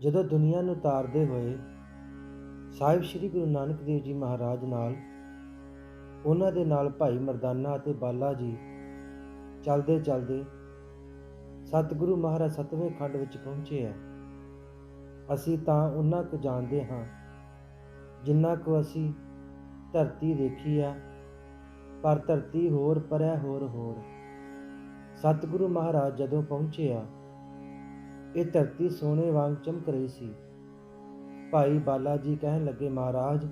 ਜਦੋਂ ਦੁਨੀਆ ਨੂੰ ਤਾਰਦੇ ਹੋਏ ਸਾਹਿਬ ਸ੍ਰੀ ਗੁਰੂ ਨਾਨਕ ਦੇਵ ਜੀ ਮਹਾਰਾਜ ਨਾਲ ਉਹਨਾਂ ਦੇ ਨਾਲ ਭਾਈ ਮਰਦਾਨਾ ਅਤੇ ਬਾਲਾ ਜੀ ਚਲਦੇ ਚਲਦੇ ਸਤਿਗੁਰੂ ਮਹਾਰਾਜ ਸਤਵੇਂ ਖੰਡ ਵਿੱਚ ਪਹੁੰਚੇ ਆ। ਅਸੀਂ ਤਾਂ ਉਹਨਾਂ ਕੁ ਜਾਣਦੇ ਹਾਂ ਜਿੰਨਾ ਕੁ ਅਸੀਂ ਧਰਤੀ ਦੇਖੀ ਆ, ਪਰ ਧਰਤੀ ਹੋਰ ਪਰੈ ਹੋਰ ਹੋਰ। ਸਤਿਗੁਰੂ ਮਹਾਰਾਜ ਜਦੋਂ ਪਹੁੰਚੇ ਆ ਇਹ ਧਰਤੀ ਸੋਨੇ ਵਾਂਗ ਚਮਕ ਰਹੀ ਸੀ। ਭਾਈ ਬਾਲਾ ਜੀ ਕਹਿਣ ਲੱਗੇ, ਮਹਾਰਾਜ,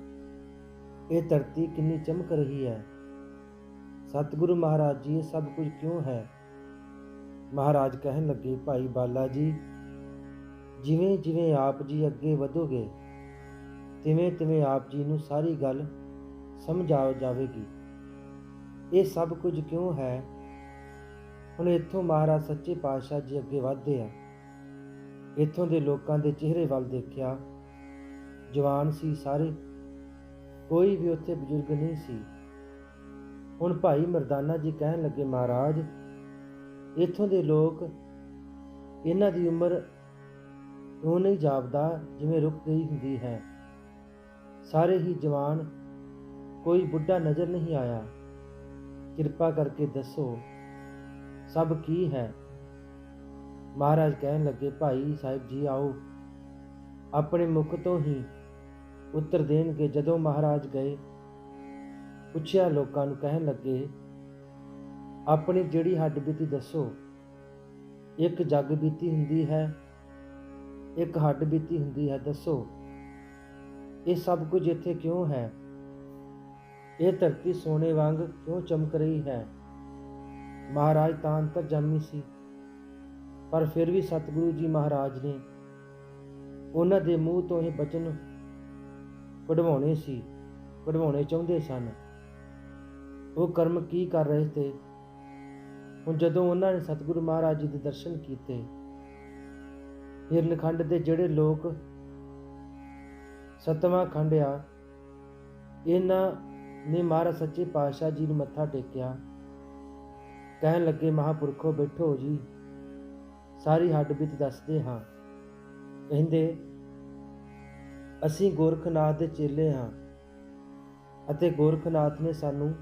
ਇਹ ਧਰਤੀ ਕਿੰਨੀ ਚਮਕ ਰਹੀ ਹੈ। ਸਤਿਗੁਰੂ ਮਹਾਰਾਜ ਜੀ, ਇਹ ਸਭ ਕੁਝ ਕਿਉਂ ਹੈ? ਮਹਾਰਾਜ ਕਹਿਣ ਲੱਗੇ, ਭਾਈ ਬਾਲਾ ਜੀ ਜਿਵੇਂ ਜਿਵੇਂ ਆਪ ਜੀ ਅੱਗੇ ਵਧੋਗੇ, ਤਿਵੇਂ ਤਿਵੇਂ ਆਪ ਜੀ ਨੂੰ ਸਾਰੀ ਗੱਲ ਸਮਝ ਆ ਜਾਵੇਗੀ। ਇਹ ਸਭ ਕੁਝ ਕਿਉਂ ਹੈ? ਹੁਣ ਇੱਥੋਂ ਮਹਾਰਾਜ ਸੱਚੇ ਪਾਤਸ਼ਾਹ ਜੀ ਅੱਗੇ ਵਧਦੇ ਆ। ਇੱਥੋਂ ਦੇ ਲੋਕਾਂ ਦੇ ਚਿਹਰੇ ਵੱਲ ਦੇਖਿਆ। ਜਵਾਨ ਸੀ ਸਾਰੇ। ਕੋਈ ਵੀ ਉੱਥੇ ਬਜ਼ੁਰਗ ਨਹੀਂ ਸੀ। ਹੁਣ ਭਾਈ ਮਰਦਾਨਾ ਜੀ ਕਹਿਣ ਲੱਗੇ, ਮਹਾਰਾਜ, ਇੱਥੋਂ ਦੇ ਲੋਕ ਇਹਨਾਂ ਦੀ ਉਮਰ ਉਹ ਨਹੀਂ ਜਾਪਦਾ ਜਿਵੇਂ ਰੁਕ ਗਈ ਹੁੰਦੀ ਹੈ? ਸਾਰੇ ਹੀ ਜਵਾਨ, ਕੋਈ ਬੁੱਢਾ ਨਜ਼ਰ ਨਹੀਂ ਆਇਆ। ਕਿਰਪਾ ਕਰਕੇ ਦੱਸੋ, ਸਭ ਕੀ ਹੈ? ਮਹਾਰਾਜ ਕਹਿਣ ਲੱਗੇ, ਭਾਈ ਸਾਹਿਬ ਜੀ ਆਓ। ਆਪਣੇ ਮੁਖ ਤੋਂ ਹੀ ਉੱਤਰ ਦੇਣਗੇ ਜਦੋਂ ਮਹਾਰਾਜ ਗਏ, ਪੁੱਛਿਆ ਲੋਕਾਂ ਨੂੰ, ਕਹਿਣ ਲੱਗੇ, ਆਪਣੀ ਜਿਹੜੀ ਹੱਡ ਬੀਤੀ ਦੱਸੋ, ਇੱਕ ਜੱਗ ਬੀਤੀ ਹੁੰਦੀ ਹੈ, ਇੱਕ ਹੱਡ ਬੀਤੀ ਹੁੰਦੀ ਹੈ, ਦੱਸੋ। ਇਹ ਸਭ ਕੁਝ ਇੱਥੇ ਕਿਉਂ ਹੈ? ਇਹ ਧਰਤੀ ਸੋਨੇ ਵਾਂਗ ਕਿਉਂ ਚਮਕ ਰਹੀ ਹੈ? ਮਹਾਰਾਜ ਤਾਂ ਅੰਤਰ ਅੰਤਰਜਾਮੀ ਸੀ। ਪਰ ਫਿਰ ਵੀ ਸਤਿਗੁਰੂ ਜੀ ਮਹਾਰਾਜ ਨੇ ਉਹਨਾਂ ਦੇ ਮੂੰਹ ਤੋਂ ਇਹ ਬਚਨ ਕਢਵਾਉਣੇ ਸੀ, ਕਢਵਾਉਣੇ ਚਾਹੁੰਦੇ ਸਨ। ਉਹ ਕਰਮ ਕੀ ਕਰ ਰਹੇ ਤੇ? ਹੁਣ ਜਦੋਂ ਉਹਨਾਂ ਨੇ ਸਤਿਗੁਰੂ ਮਹਾਰਾਜ ਜੀ ਦੇ ਦਰਸ਼ਨ ਕੀਤੇ, ਹਿਰਨਖੰਡ ਦੇ ਜਿਹੜੇ ਲੋਕ ਸਤਵਾਂ ਖੰਡ ਆ, ਇਹਨਾਂ ਨੇ ਮਹਾਰਾਜ ਸੱਚੇ ਪਾਤਸ਼ਾਹ ਜੀ ਨੂੰ ਮੱਥਾ ਟੇਕਿਆ। ਕਹਿਣ ਲੱਗੇ, ਮਹਾਪੁਰਖੋ, ਬੈਠੋ ਜੀ। ਸਾਰੀ ਹੱਡ ਵਿੱਚ ਦੱਸਦੇ ਹਾਂ। ਕਹਿੰਦੇ, ਅਸੀਂ ਗੋਰਖਨਾਥ ਦੇ ਚੇਲੇ ਹਾਂ ਅਤੇ ਗੋਰਖਨਾਥ ਨੇ ਸਾਨੂੰ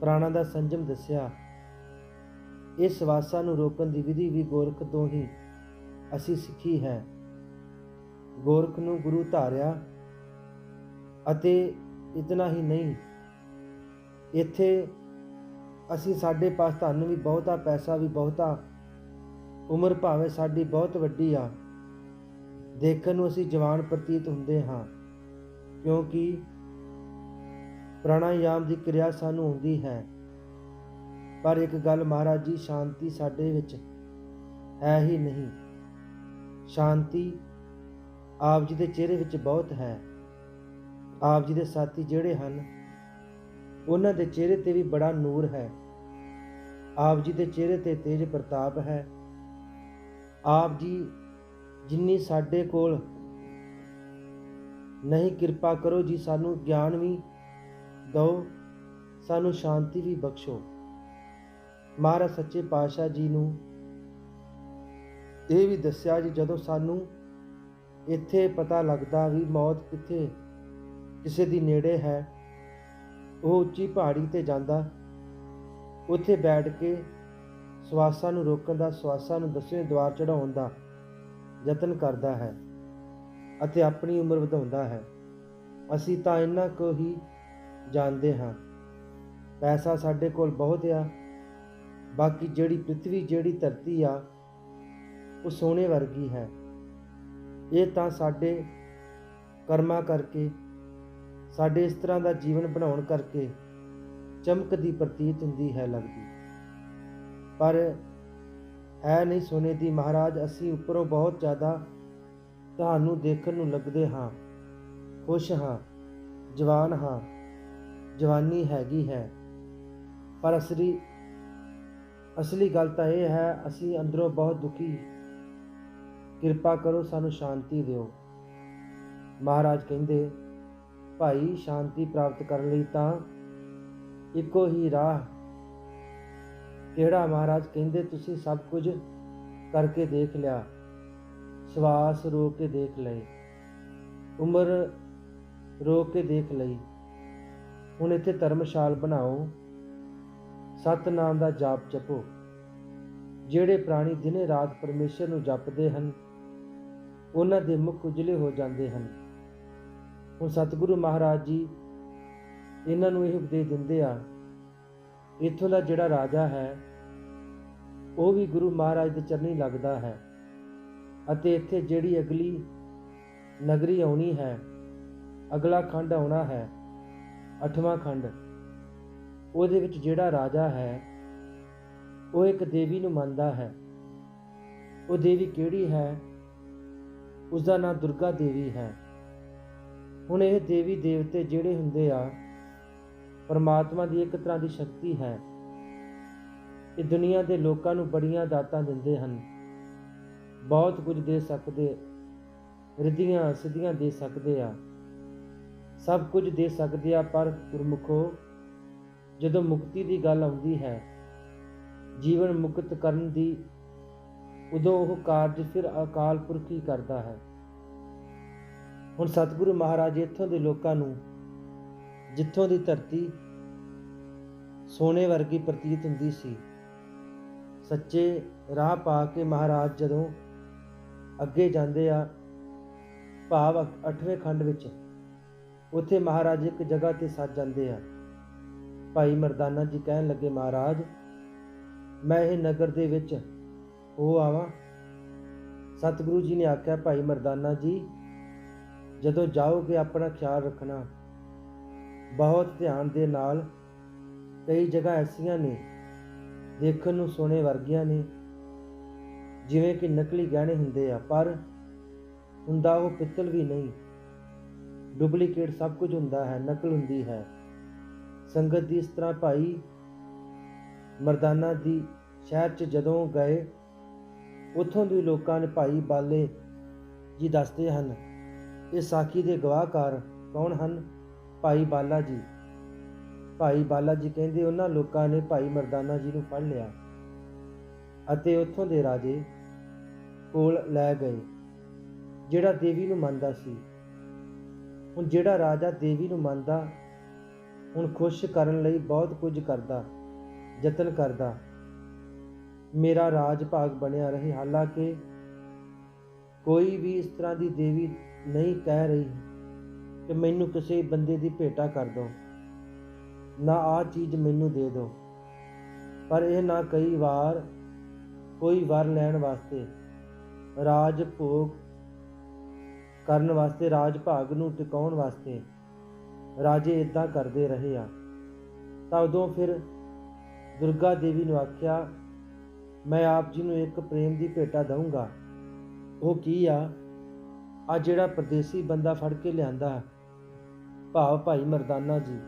ਪ੍ਰਾਣਾਂ ਦਾ ਸੰਜਮ ਦੱਸਿਆ। ਇਸ ਸਵਾਸਾਂ ਨੂੰ ਰੋਕਣ ਦੀ ਵਿਧੀ ਵੀ ਗੋਰਖ ਤੋਂ ਹੀ ਅਸੀਂ ਸਿੱਖੀ ਹੈ। ਗੋਰਖ ਨੂੰ ਗੁਰੂ ਧਾਰਿਆ ਅਤੇ ਇਤਨਾ ਹੀ ਨਹੀਂ, ਇੱਥੇ ਅਸੀਂ ਸਾਡੇ ਪਾਸ ਤੁਹਾਨੂੰ ਵੀ ਬਹੁਤਾ, ਪੈਸਾ ਵੀ ਬਹੁਤਾ ਉਮਰ ਭਾਵੇਂ ਸਾਡੀ ਬਹੁਤ ਵੱਡੀ ਆ, ਦੇਖਣ ਨੂੰ ਅਸੀਂ ਜਵਾਨ ਪ੍ਰਤੀਤ ਹੁੰਦੇ ਹਾਂ, ਕਿਉਂਕਿ ਪ੍ਰਾਣਾਯਾਮ ਦੀ ਕਿਰਿਆ ਸਾਨੂੰ ਆਉਂਦੀ ਹੈ। ਪਰ ਇੱਕ ਗੱਲ ਮਹਾਰਾਜ ਜੀ, ਸ਼ਾਂਤੀ ਸਾਡੇ ਵਿੱਚ ਹੈ ਹੀ ਨਹੀਂ। ਸ਼ਾਂਤੀ ਆਪ ਜੀ ਦੇ ਚਿਹਰੇ ਵਿੱਚ ਬਹੁਤ ਹੈ। ਆਪ ਜੀ ਦੇ ਸਾਥੀ ਜਿਹੜੇ ਹਨ, ਉਹਨਾਂ ਦੇ ਚਿਹਰੇ ਤੇ ਵੀ ਬੜਾ ਨੂਰ ਹੈ। ਆਪ ਜੀ ਦੇ ਚਿਹਰੇ ਤੇ ਤੇਜ ਪ੍ਰਤਾਪ ਹੈ। ਆਪ ਜੀ ਜਿੰਨੀ ਸਾਡੇ ਕੋਲ ਨਹੀਂ ਕਿਰਪਾ ਕਰੋ, ਜੀ ਸਾਨੂੰ ਗਿਆਨ ਵੀ ਦਿਓ, ਸਾਨੂੰ ਸ਼ਾਂਤੀ ਵੀ ਬਖਸ਼ੋ। ਮਹਾਰਾਜ ਸੱਚੇ ਪਾਤਸ਼ਾਹ ਜੀ ਨੂੰ ਇਹ ਵੀ ਦੱਸਿਆ ਜੀ, ਜਦੋਂ ਸਾਨੂੰ ਇੱਥੇ ਪਤਾ ਲੱਗਦਾ ਵੀ ਮੌਤ ਕਿੱਥੇ ਕਿਸੇ ਦੀ ਨੇੜੇ ਹੈ, ਉਹ ਉੱਚੀ ਪਹਾੜੀ ਤੇ ਜਾਂਦਾ, ਉੱਥੇ ਬੈਠ ਕੇ ਸਵਾਸਾਂ ਨੂੰ ਰੋਕਣ ਦਾ, ਸਵਾਸਾਂ ਨੂੰ ਦਸਵੇਂ ਦਵਾਰ ਚੜਾਉਣ ਦਾ ਯਤਨ ਕਰਦਾ ਹੈ ਅਤੇ ਆਪਣੀ ਉਮਰ ਵਧਾਉਂਦਾ ਹੈ। ਅਸੀਂ ਤਾਂ ਇੰਨਾ ਕੁ ਹੀ ਜਾਣਦੇ ਹਾਂ। ਪੈਸਾ ਸਾਡੇ ਕੋਲ ਬਹੁਤ ਆ, ਬਾਕੀ ਜਿਹੜੀ ਪ੍ਰithvi ਜਿਹੜੀ ਧਰਤੀ ਆ, ਉਹ ਸੋਨੇ ਵਰਗੀ ਹੈ। ਇਹ ਤਾਂ ਸਾਡੇ ਕਰਮਾਂ ਕਰਕੇ, ਸਾਡੇ ਇਸ ਤਰ੍ਹਾਂ ਦਾ ਜੀਵਨ ਬਣਾਉਣ ਕਰਕੇ ਚਮਕਦੀ ਪ੍ਰਤੀਤ ਹੁੰਦੀ ਹੈ ਲੱਗਦੀ। ਪਰ ਹੈ ਨਹੀਂ ਸੋਨੇ ਦੀ। ਮਹਾਰਾਜ, ਅਸੀਂ ਉੱਪਰੋਂ ਬਹੁਤ ਜ਼ਿਆਦਾ ਤੁਹਾਨੂੰ ਦੇਖਣ ਨੂੰ ਲੱਗਦੇ ਹਾਂ। ਖੁਸ਼ ਹਾਂ, ਜਵਾਨ ਹਾਂ, ਜਵਾਨੀ ਹੈਗੀ ਹੈ। ਪਰ ਅਸਲੀ ਅਸਲੀ ਗੱਲ ਤਾਂ ਇਹ ਹੈ, ਅਸੀਂ ਅੰਦਰੋਂ ਬਹੁਤ ਦੁਖੀ। ਕਿਰਪਾ ਕਰੋ ਸਾਨੂੰ ਸ਼ਾਂਤੀ ਦਿਓ। ਮਹਾਰਾਜ ਕਹਿੰਦੇ, ਭਾਈ, ਸ਼ਾਂਤੀ ਪ੍ਰਾਪਤ ਕਰਨ ਲਈ ਤਾਂ ਇੱਕੋ ਹੀ ਰਾਹ ਕਿਹੜਾ ਮਹਾਰਾਜ ਕਹਿੰਦੇ, ਤੁਸੀਂ ਸਭ ਕੁਝ ਕਰਕੇ ਦੇਖ ਲਿਆ, ਸਵਾਸ ਰੋਕ ਕੇ ਦੇਖ ਲਏ, ਉਮਰ ਰੋਕ ਕੇ ਦੇਖ ਲਈ, ਹੁਣ ਇੱਥੇ ਧਰਮਸ਼ਾਲ ਬਣਾਓ, ਸਤਨਾਮ ਦਾ ਜਾਪ ਜਪੋ। ਜਿਹੜੇ ਪ੍ਰਾਣੀ ਦਿਨੇ ਰਾਤ ਪਰਮੇਸ਼ਰ ਨੂੰ ਜਪਦੇ ਹਨ, ਉਹਨਾਂ ਦੇ ਮੁਖ ਉਜਲੇ ਹੋ ਜਾਂਦੇ ਹਨ। ਹੁਣ ਸਤਿਗੁਰੂ ਮਹਾਰਾਜ ਜੀ ਇਹਨਾਂ ਨੂੰ ਇਹ ਉਪਦੇਸ਼ ਦਿੰਦੇ ਆ, ਇੱਥੋਂ ਦਾ ਜਿਹੜਾ ਰਾਜਾ ਹੈ ਉਹ ਵੀ ਗੁਰੂ ਮਹਾਰਾਜ ਦੇ ਚਰਨੀ ਲੱਗਦਾ ਹੈ ਅਤੇ ਇੱਥੇ ਜਿਹੜੀ ਅਗਲੀ ਨਗਰੀ ਆਉਣੀ ਹੈ, ਅਗਲਾ ਖੰਡ ਆਉਣਾ ਹੈ, ਅਠਵਾਂ ਖੰਡ, ਉਹਦੇ ਵਿੱਚ ਜਿਹੜਾ ਰਾਜਾ ਹੈ, ਉਹ ਇੱਕ ਦੇਵੀ ਨੂੰ ਮੰਨਦਾ ਹੈ। ਉਹ ਦੇਵੀ ਕਿਹੜੀ ਹੈ? ਉਸ ਦਾ ਨਾਮ ਦੁਰਗਾ ਦੇਵੀ ਹੈ। ਹੁਣ ਇਹ ਦੇਵੀ ਦੇਵਤੇ ਜਿਹੜੇ ਹੁੰਦੇ ਆ, ਪਰਮਾਤਮਾ ਦੀ ਇੱਕ ਤਰ੍ਹਾਂ ਦੀ ਸ਼ਕਤੀ ਹੈ। ਇਹ ਦੁਨੀਆ ਦੇ ਲੋਕਾਂ ਨੂੰ ਬੜੀਆਂ ਦਾਤਾਂ ਦਿੰਦੇ ਹਨ। ਬਹੁਤ ਕੁਝ ਦੇ ਸਕਦੇ, ਰਿਧੀਆਂ ਸਿੱਧੀਆਂ ਦੇ ਸਕਦੇ ਆ। ਸਭ ਕੁਝ ਦੇ ਸਕਦੇ ਆ, ਪਰ ਗੁਰਮੁਖੋ, ਜਦੋਂ ਮੁਕਤੀ ਦੀ ਗੱਲ ਆਉਂਦੀ ਹੈ, ਜੀਵਨ ਮੁਕਤ ਕਰਨ ਦੀ, ਉਦੋਂ ਉਹ ਕਾਰਜ ਫਿਰ ਅਕਾਲ ਪੁਰਖ ਹੀ ਕਰਦਾ ਹੈ। ਹੁਣ ਸਤਿਗੁਰੂ ਮਹਾਰਾਜ ਇੱਥੋਂ ਦੇ ਲੋਕਾਂ ਨੂੰ, ਜਿੱਥੋਂ ਦੀ ਧਰਤੀ ਸੋਨੇ ਵਰਗੀ ਪ੍ਰਤੀਤ ਹੁੰਦੀ ਸੀ ਸੱਚੇ ਰਾਹ ਪਾ ਕੇ ਮਹਾਰਾਜ ਜਦੋਂ ਅੱਗੇ ਜਾਂਦੇ ਆ ਭਾਵ 8ਵੇਂ ਖੰਡ ਵਿੱਚ, ਉੱਥੇ ਮਹਾਰਾਜ ਇੱਕ ਜਗ੍ਹਾ ਤੇ ਸੱਜ ਜਾਂਦੇ ਆ। ਭਾਈ ਮਰਦਾਨਾ ਜੀ ਕਹਿਣ ਲੱਗੇ, ਮਹਾਰਾਜ, ਮੈਂ ਇਹ ਨਗਰ ਦੇ ਵਿੱਚ ਹੋ ਆਵਾਂ। ਸਤਿਗੁਰੂ ਜੀ ਨੇ ਆਖਿਆ, ਭਾਈ ਮਰਦਾਨਾ ਜੀ, ਜਦੋਂ ਜਾਓਗੇ ਆਪਣਾ ਖਿਆਲ ਰੱਖਣਾ, ਬਹੁਤ ਧਿਆਨ ਦੇ ਨਾਲ, ਕਈ ਜਗ੍ਹਾ ਐਸੀਆਂ ਨੇ ਦੇਖਣ ਨੂੰ ਸੋਨੇ ਵਰਗੀਆਂ ਨੇ। ਜਿਵੇਂ ਕਿ ਨਕਲੀ ਗਹਿਣੇ ਹੁੰਦੇ ਆ, ਪਰ ਹੁੰਦਾ ਉਹ ਪਿੱਤਲ ਵੀ ਨਹੀਂ। ਡੁਪਲੀਕੇਟ ਸਭ ਕੁਝ ਹੁੰਦਾ ਹੈ, ਨਕਲ ਹੁੰਦੀ ਹੈ। ਸੰਗਤ ਦੀ ਇਸ ਤਰ੍ਹਾਂ ਭਾਈ ਮਰਦਾਨਾ ਦੀ ਸ਼ਹਿਰ 'ਚ ਜਦੋਂ ਗਏ, ਉੱਥੋਂ ਦੇ ਲੋਕਾਂ ਨੇ ਭਾਈ ਬਾਲੇ ਜੀ ਦੱਸਦੇ ਹਨ ਇਹ ਸਾਖੀ ਦੇ ਗਵਾਹਕਾਰ ਕੌਣ ਹਨ? ਭਾਈ ਬਾਲਾ ਜੀ। ਭਾਈ ਬਾਲਾ ਜੀ ਕਹਿੰਦੇ ਉਹਨਾਂ ਲੋਕਾਂ ਨੇ ਭਾਈ ਮਰਦਾਨਾ ਜੀ ਨੂੰ ਫੜ ਲਿਆ ਅਤੇ ਉੱਥੋਂ ਦੇ ਰਾਜੇ ਕੋਲ ਲੈ ਗਏ, ਜਿਹੜਾ ਦੇਵੀ ਨੂੰ ਮੰਨਦਾ ਸੀ। ਹੁਣ ਜਿਹੜਾ ਰਾਜਾ ਦੇਵੀ ਨੂੰ ਮੰਨਦਾ, ਹੁਣ ਖੁਸ਼ ਕਰਨ ਲਈ ਬਹੁਤ ਕੁਝ ਕਰਦਾ, ਯਤਨ ਕਰਦਾ, ਮੇਰਾ ਰਾਜ ਭਾਗ ਬਣਿਆ ਰਹੇ। ਹਾਲਾਂਕਿ ਕੋਈ ਵੀ ਇਸ ਤਰ੍ਹਾਂ ਦੀ ਦੇਵੀ ਨਹੀਂ ਕਹਿ ਰਹੀ ਕਿ ਮੈਨੂੰ ਕਿਸੇ ਬੰਦੇ ਦੀ ਭੇਟਾ ਕਰ ਦੋ। ਨਾ ਆ ਚੀਜ਼ ਮੈਨੂੰ ਦੇ ਦਿਓ। ਪਰ ਇਹ ਨਾ ਕਈ ਵਾਰ ਕੋਈ ਵਰ ਲੈਣ ਵਾਸਤੇ ਰਾਜ ਭੋਗ ਕਰਨ ਵਾਸਤੇ, ਰਾਜ ਭਾਗ ਨੂੰ ਟਿਕਾਉਣ ਵਾਸਤੇ ਰਾਜੇ ਇਦਾਂ ਕਰਦੇ ਰਹੇ ਆ। ਤਾਂ ਉਦੋਂ ਫਿਰ ਦੁਰਗਾ ਦੇਵੀ ਨੂੰ ਆਖਿਆ, ਮੈਂ ਆਪ ਜੀ ਨੂੰ ਇੱਕ ਪ੍ਰੇਮ ਦੀ ਭੇਟਾ ਦਊਂਗਾ। ਉਹ ਕੀ ਆ? ਆ ਜਿਹੜਾ ਪਰਦੇਸੀ ਬੰਦਾ ਫੜ ਕੇ ਲਿਆਂਦਾ ਭਾਵ ਭਾਈ ਮਰਦਾਨਾ ਜੀ।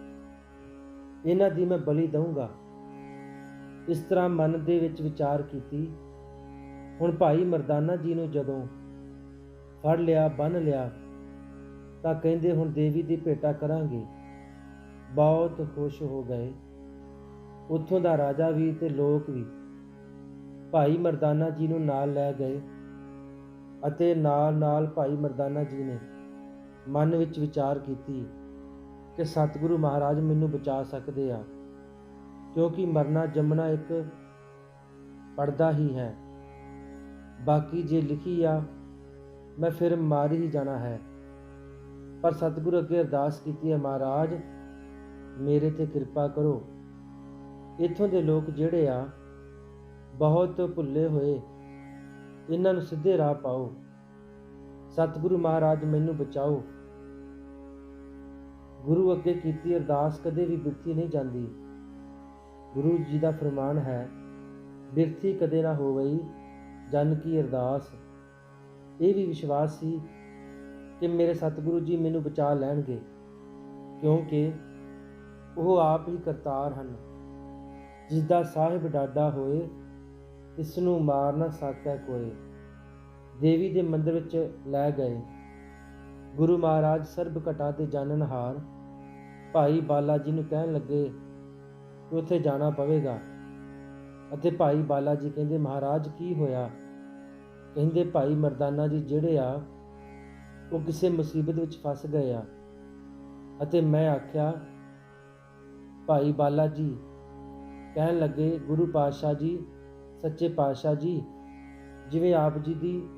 ਇਹਨਾਂ ਦੀ ਮੈਂ ਬਲੀ ਦਊਂਗਾ। ਇਸ ਤਰ੍ਹਾਂ ਮਨ ਦੇ ਵਿੱਚ ਵਿਚਾਰ ਕੀਤੀ। ਹੁਣ ਭਾਈ ਮਰਦਾਨਾ ਜੀ ਨੂੰ ਜਦੋਂ ਫੜ ਲਿਆ, ਬੰਨ ਲਿਆ, ਤਾਂ ਕਹਿੰਦੇ ਹੁਣ ਦੇਵੀ ਦੀ ਭੇਟਾ ਕਰਾਂਗੇ। ਬਹੁਤ ਖੁਸ਼ ਹੋ ਗਏ। ਉੱਥੋਂ ਦਾ ਰਾਜਾ ਵੀ ਤੇ ਲੋਕ ਵੀ ਭਾਈ ਮਰਦਾਨਾ ਜੀ ਨੂੰ ਨਾਲ ਲੈ ਗਏ ਅਤੇ ਨਾਲ ਨਾਲ ਭਾਈ ਮਰਦਾਨਾ ਜੀ ਨੇ ਮਨ ਵਿੱਚ ਵਿਚਾਰ ਕੀਤੀ। ਕਿ ਸਤਿਗੁਰੂ ਮਹਾਰਾਜ ਮੈਨੂੰ ਬਚਾ ਸਕਦੇ ਆ, ਕਿਉਂਕਿ ਮਰਨਾ ਜੰਮਣਾ ਇੱਕ ਪਰਦਾ ਹੀ ਹੈ। ਬਾਕੀ ਜੇ ਲਿਖੀ ਆ, ਮੈਂ ਫਿਰ ਮਾਰ ਹੀ ਜਾਣਾ ਹੈ। ਪਰ ਸਤਿਗੁਰੂ ਅੱਗੇ ਅਰਦਾਸ ਕੀਤੀ ਹੈ ਮਹਾਰਾਜ, ਮੇਰੇ ਤੇ ਕਿਰਪਾ ਕਰੋ। ਇੱਥੋਂ ਦੇ ਲੋਕ ਜਿਹੜੇ ਆ, ਬਹੁਤ ਭੁੱਲੇ ਹੋਏ, ਇਹਨਾਂ ਨੂੰ ਸਿੱਧੇ ਰਾਹ ਪਾਓ। ਸਤਿਗੁਰੂ ਮਹਾਰਾਜ ਮੈਨੂੰ ਬਚਾਓ। ਗੁਰੂ ਅੱਗੇ ਕੀਤੀ ਅਰਦਾਸ ਕਦੇ ਵੀ ਬਿਰਥੀ ਨਹੀਂ ਜਾਂਦੀ। ਗੁਰੂ ਜੀ ਦਾ ਫਰਮਾਨ ਹੈ ਬਿਰਥੀ ਕਦੇ ਨਾ ਹੋਵਈ, ਜਨ ਕੀ ਅਰਦਾਸ। ਇਹ ਵੀ ਵਿਸ਼ਵਾਸ ਸੀ ਕਿ ਮੇਰੇ ਸਤਿਗੁਰੂ ਜੀ ਮੈਨੂੰ ਬਚਾ ਲੈਣਗੇ, ਕਿਉਂਕਿ ਉਹ ਆਪ ਹੀ ਕਰਤਾਰ ਹਨ। ਜਿਸ ਦਾ ਸਾਹਿਬ ਡਾਡਾ ਹੋਏ ਇਸ ਨੂੰ ਮਾਰ ਨਾ ਸਕਦਾ ਕੋਈ। ਦੇਵੀ ਦੇ ਮੰਦਰ ਵਿੱਚ ਲੈ ਗਏ। ਗੁਰੂ ਮਹਾਰਾਜ ਸਰਬ ਘਟਾ ਦੇ ਜਾਣਨਹਾਰ ਭਾਈ ਬਾਲਾ ਜੀ ਨੂੰ ਕਹਿਣ ਲੱਗੇ ਕਿ ਉੱਥੇ ਜਾਣਾ ਪਵੇਗਾ। ਅਤੇ ਭਾਈ ਬਾਲਾ ਜੀ ਕਹਿੰਦੇ, ਮਹਾਰਾਜ, ਕੀ ਹੋਇਆ? ਕਹਿੰਦੇ, ਭਾਈ ਮਰਦਾਨਾ ਜੀ ਜਿਹੜੇ ਆ, ਉਹ ਕਿਸੇ ਮੁਸੀਬਤ ਵਿੱਚ ਫਸ ਗਏ ਆ। ਅਤੇ ਮੈਂ ਆਖਿਆ, ਭਾਈ ਬਾਲਾ ਜੀ। ਕਹਿਣ ਲੱਗੇ, ਗੁਰੂ ਪਾਤਸ਼ਾਹ ਜੀ, ਸੱਚੇ ਪਾਤਸ਼ਾਹ ਜੀ, ਜਿਵੇਂ ਆਪ ਜੀ ਦੀ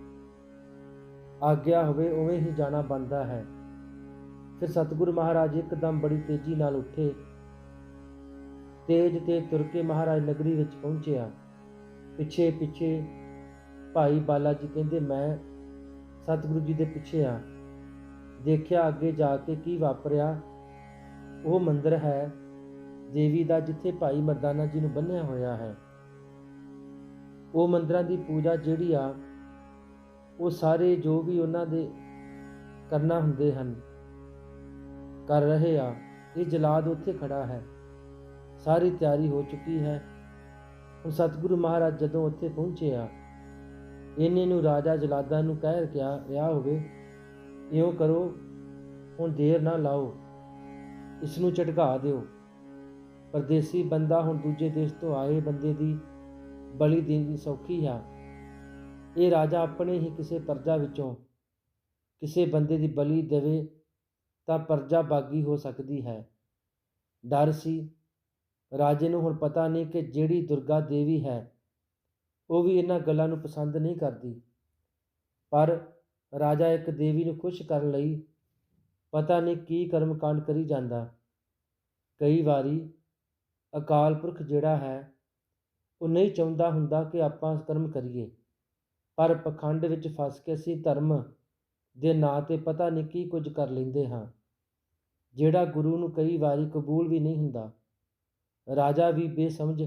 ਆਗਿਆ ਹੋਵੇ, ਉਵੇਂ ਹੀ ਜਾਣਾ ਬਣਦਾ ਹੈ। ਫਿਰ ਸਤਿਗੁਰੂ ਮਹਾਰਾਜ ਇੱਕਦਮ ਬੜੀ ਤੇਜ਼ੀ ਨਾਲ ਉੱਠੇ। ਤੇਜ ਤੇ ਤੁਰ ਕੇ ਮਹਾਰਾਜ ਨਗਰੀ ਵਿੱਚ ਪਹੁੰਚਿਆ। ਪਿੱਛੇ ਪਿੱਛੇ ਭਾਈ ਬਾਲਾ ਜੀ ਕਹਿੰਦੇ, ਮੈਂ ਸਤਿਗੁਰੂ ਜੀ ਦੇ ਪਿੱਛੇ ਆ ਦੇਖਿਆ ਅੱਗੇ ਜਾ ਕੇ ਕੀ ਵਾਪਰਿਆ। ਉਹ ਮੰਦਰ ਹੈ, ਦੇਵੀ ਦਾ, ਜਿੱਥੇ ਭਾਈ ਮਰਦਾਨਾ ਜੀ ਨੂੰ ਬੰਨਿਆ ਹੋਇਆ ਹੈ। ਉਹ ਮੰਦਰਾਂ ਦੀ ਪੂਜਾ ਜਿਹੜੀ ਆ ਉਹ ਸਾਰੇ ਜੋ ਵੀ ਉਹਨਾਂ ਦੇ ਕਰਨਾ ਹੁੰਦੇ ਹਨ, ਕਰ ਰਹੇ ਆ, ਇਹ ਜਲਾਦ ਉੱਥੇ ਖੜਾ ਹੈ। ਸਾਰੀ ਤਿਆਰੀ ਹੋ ਚੁੱਕੀ ਹੈ। ਹੁਣ ਸਤਿਗੁਰੂ ਮਹਾਰਾਜ ਜਦੋਂ ਉੱਥੇ ਪਹੁੰਚੇ ਆ ਇਹਨੇ ਨੂੰ ਰਾਜਾ ਜਲਾਦਾਂ ਨੂੰ ਕਹਿ ਕਿਹਾ, ਰਿਹਾ ਹੋਵੇ, ਇਉਂ ਕਰੋ, ਹੁਣ ਦੇਰ ਨਾ ਲਾਓ, ਇਸ ਨੂੰ ਝਟਕਾ ਦਿਓ। ਪਰਦੇਸੀ ਬੰਦਾ ਹੁਣ ਦੂਜੇ ਦੇਸ਼ ਤੋਂ ਆਏ ਬੰਦੇ ਦੀ ਬਲੀ ਦੇਣ ਸੌਖੀ ਆ। ਇਹ ਰਾਜਾ ਆਪਣੇ ਹੀ ਕਿਸੇ ਪਰਜਾ ਵਿੱਚੋਂ ਕਿਸੇ ਬੰਦੇ ਦੀ ਬਲੀ ਦੇਵੇ ਤਾਂ ਪਰਜਾ ਬਾਗੀ ਹੋ ਸਕਦੀ ਹੈ। ਡਰ ਸੀ। ਰਾਜੇ ਨੂੰ ਹੁਣ ਪਤਾ ਨਹੀਂ ਕਿ ਜਿਹੜੀ ਦੁਰਗਾ ਦੇਵੀ ਹੈ, ਉਹ ਵੀ ਇਹਨਾਂ ਗੱਲਾਂ ਨੂੰ ਪਸੰਦ ਨਹੀਂ ਕਰਦੀ। ਪਰ ਰਾਜਾ ਇੱਕ ਦੇਵੀ ਨੂੰ ਖੁਸ਼ ਕਰਨ ਲਈ ਪਤਾ ਨਹੀਂ ਕੀ ਕਰਮਕਾਂਡ ਕਰੀ ਜਾਂਦਾ। ਕਈ ਵਾਰੀ ਅਕਾਲ ਪੁਰਖ ਜਿਹੜਾ ਹੈ, ਉਹ ਨਹੀਂ ਚਾਹੁੰਦਾ ਹੁੰਦਾ ਕਿ ਆਪਾਂ ਕਰਮ ਕਰੀਏ। ਪਰ ਪਖੰਡ ਵਿੱਚ ਫਸ ਕੇ ਅਸੀਂ ਧਰਮ ਦੇ ਨਾਂ ਤੇ ਪਤਾ ਨਹੀਂ ਕੀ ਕੁਝ ਕਰ ਲੈਂਦੇ ਹਾਂ। ਜਿਹੜਾ ਗੁਰੂ ਨੂੰ ਕਈ ਵਾਰੀ ਕਬੂਲ ਵੀ ਨਹੀਂ ਹੁੰਦਾ, ਰਾਜਾ ਵੀ ਬੇਸਮਝ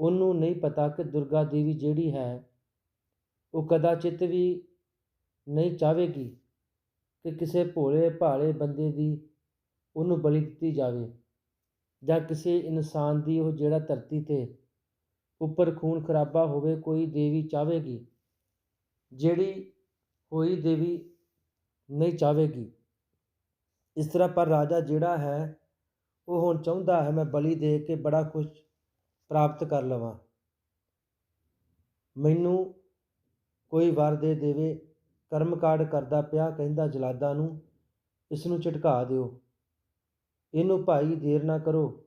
ਉਹਨੂੰ ਨਹੀਂ ਪਤਾ ਕਿ ਦੁਰਗਾ ਦੇਵੀ ਜਿਹੜੀ ਹੈ, ਉਹ ਕਦਾਚਿਤ ਵੀ ਨਹੀਂ ਚਾਹੇਗੀ ਕਿ ਕਿਸੇ ਭੋਲੇ ਭਾਲੇ ਬੰਦੇ ਦੀ ਉਹਨੂੰ ਬਲੀ ਦਿੱਤੀ ਜਾਵੇ ਜਾਂ ਕਿਸੇ ਇਨਸਾਨ ਦੀ ਉਹ ਜਿਹੜਾ ਧਰਤੀ ਤੇ ਉੱਪਰ ਖੂਨ ਖਰਾਬਾ ਹੋਵੇ, ਕੋਈ ਦੇਵੀ ਚਾਹਵੇਗੀ। ਜਿਹੜੀ ਹੋਈ ਦੇਵੀ ਨਹੀਂ ਚਾਹਵੇਗੀ। ਇਸ ਤਰ੍ਹਾਂ ਪਰ ਰਾਜਾ ਜਿਹੜਾ ਹੈ, ਉਹ ਹੁਣ ਚਾਹੁੰਦਾ ਹੈ, ਮੈਂ ਬਲੀ ਦੇ ਕੇ ਬੜਾ ਕੁਝ ਪ੍ਰਾਪਤ ਕਰ ਲਵਾਂ। ਮੈਨੂੰ ਕੋਈ ਵਰ ਦੇ ਦੇਵੇ, ਕਰਮਕਾਂਡ ਕਰਦਾ ਪਿਆ, ਕਹਿੰਦਾ ਜਲਾਦਾ ਨੂੰ, ਇਸ ਨੂੰ ਝਟਕਾ ਦਿਓ। ਇਹਨੂੰ ਭਾਈ ਦੇਰ ਨਾ ਕਰੋ।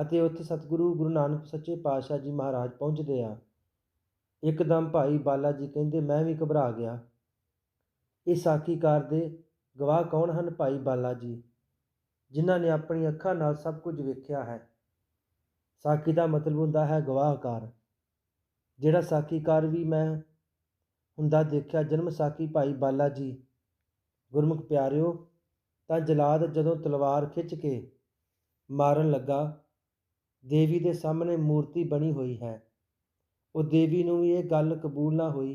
ਅਤੇ ਉੱਥੇ ਸਤਿਗੁਰੂ ਗੁਰੂ ਨਾਨਕ ਸੱਚੇ ਪਾਤਸ਼ਾਹ ਜੀ ਮਹਾਰਾਜ ਪਹੁੰਚਦੇ ਆ। ਇੱਕਦਮ ਭਾਈ ਬਾਲਾ ਜੀ ਕਹਿੰਦੇ, ਮੈਂ ਵੀ ਘਬਰਾ ਗਿਆ। ਇਹ ਸਾਖੀਕਾਰ ਦੇ ਗਵਾਹ ਕੌਣ ਹਨ ਭਾਈ ਬਾਲਾ ਜੀ? ਜਿਨ੍ਹਾਂ ਨੇ ਆਪਣੀ ਅੱਖਾਂ ਨਾਲ ਸਭ ਕੁਝ ਵੇਖਿਆ ਹੈ। ਸਾਖੀ ਦਾ ਮਤਲਬ ਹੁੰਦਾ ਹੈ ਗਵਾਹਕਾਰ। ਜਿਹੜਾ ਸਾਖੀਕਾਰ ਵੀ ਮੈਂ ਹੁੰਦਾ ਦੇਖਿਆ, ਜਨਮ ਸਾਖੀ ਭਾਈ ਬਾਲਾ ਜੀ। ਗੁਰਮੁਖ ਪਿਆਰਿਓ, ਤਾਂ ਜਲਾਦ ਜਦੋਂ ਤਲਵਾਰ ਖਿੱਚ ਕੇ ਮਾਰਨ ਲੱਗਾ ਦੇਵੀ ਦੇ ਸਾਹਮਣੇ ਮੂਰਤੀ ਬਣੀ ਹੋਈ ਹੈ। ਉਹ ਦੇਵੀ ਨੂੰ ਵੀ ਇਹ ਗੱਲ ਕਬੂਲ ਨਾ ਹੋਈ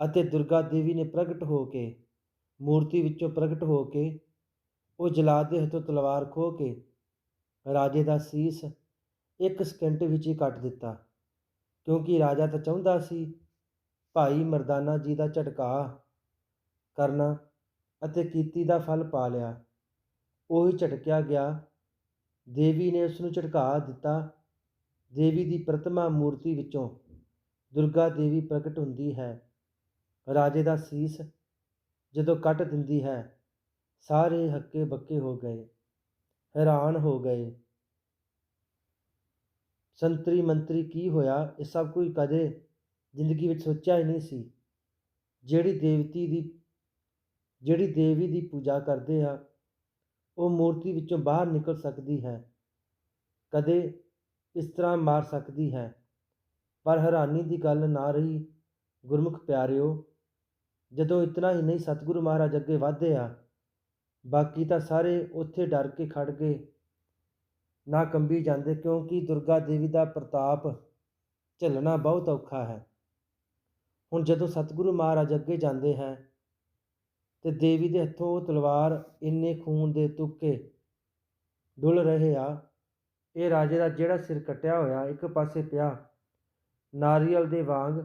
ਅਤੇ ਦੁਰਗਾ ਦੇਵੀ ਨੇ ਪ੍ਰਗਟ ਹੋ ਕੇ, ਮੂਰਤੀ ਵਿੱਚੋਂ ਪ੍ਰਗਟ ਹੋ ਕੇ, ਉਹ ਜਲਾਦ ਦੇ ਹੱਥੋਂ ਤਲਵਾਰ ਖੋ ਕੇ ਰਾਜੇ ਦਾ ਸੀਸ ਇੱਕ ਸਕਿੰਟ ਵਿੱਚ ਹੀ ਕੱਟ ਦਿੱਤਾ, ਕਿਉਂਕਿ ਰਾਜਾ ਤਾਂ ਚਾਹੁੰਦਾ ਸੀ, ਭਾਈ ਮਰਦਾਨਾ ਜੀ ਦਾ ਝਟਕਾ ਕਰਨਾ ਅਤੇ ਕੀਤੀ ਦਾ ਫਲ ਪਾ ਲਿਆ। ਉਹੀ ਝਟਕਿਆ ਗਿਆ ਦੇਵੀ ਨੇ ਉਸ ਨੂੰ ਝਟਕਾ ਦਿੱਤਾ। ਦੇਵੀ ਦੀ ਪ੍ਰਤਿਮਾ ਮੂਰਤੀ ਵਿੱਚੋਂ ਦੁਰਗਾ ਦੇਵੀ ਪ੍ਰਗਟ ਹੁੰਦੀ ਹੈ। ਰਾਜੇ ਦਾ ਸੀਸ ਜਦੋਂ ਕੱਟ ਦਿੰਦੀ ਹੈ, ਸਾਰੇ ਹੱਕੇ ਬੱਕੇ ਹੋ ਗਏ, ਹੈਰਾਨ ਹੋ ਗਏ। ਸੰਤਰੀ ਮੰਤਰੀ ਕੀ ਹੋਇਆ, ਇਹ ਸਭ ਕੋਈ ਕਦੇ ਜ਼ਿੰਦਗੀ ਵਿੱਚ ਸੋਚਿਆ ਹੀ ਨਹੀਂ ਸੀ। ਜਿਹੜੀ ਦੇਵਤੀ ਦੀ, ਜਿਹੜੀ ਦੇਵੀ ਦੀ ਪੂਜਾ ਕਰਦੇ ਆ ਉਹ ਮੂਰਤੀ ਵਿੱਚੋਂ ਬਾਹਰ ਨਿਕਲ ਸਕਦੀ ਹੈ। ਕਦੇ ਇਸ ਤਰ੍ਹਾਂ ਮਾਰ ਸਕਦੀ ਹੈ। ਪਰ ਹੈਰਾਨੀ ਦੀ ਗੱਲ ਨਾ ਰਹੀ, ਗੁਰਮੁਖ ਪਿਆਰਿਓ, ਜਦੋਂ ਇਤਨਾ ਹੀ ਨਹੀਂ ਸਤਿਗੁਰੂ ਮਹਾਰਾਜ ਅੱਗੇ ਵਧਦੇ ਆ, ਬਾਕੀ ਤਾਂ ਸਾਰੇ ਉੱਥੇ ਡਰ ਕੇ ਖੜ ਗਏ। ਨਾ ਕੰਬੀ ਜਾਂਦੇ ਕਿਉਂਕਿ ਦੁਰਗਾ ਦੇਵੀ ਦਾ ਪ੍ਰਤਾਪ ਝੱਲਣਾ ਬਹੁਤ ਔਖਾ ਹੈ। ਹੁਣ ਜਦੋਂ ਸਤਿਗੁਰੂ ਮਹਾਰਾਜ ਅੱਗੇ ਜਾਂਦੇ ਹੈ ਤੇ ਦੇਵੀ ਦੇ ਹੱਥੋਂ ਤਲਵਾਰ ਇੰਨੇ ਖੂਨ ਦੇ ਤੁੱਕੇ ਡੁੱਲ ਰਹੇ ਆ। ਇਹ ਰਾਜੇ ਦਾ ਜਿਹੜਾ ਸਿਰ ਕੱਟਿਆ ਹੋਇਆ, ਇੱਕ ਪਾਸੇ ਪਿਆ ਨਾਰੀਅਲ ਦੇ ਵਾਂਗ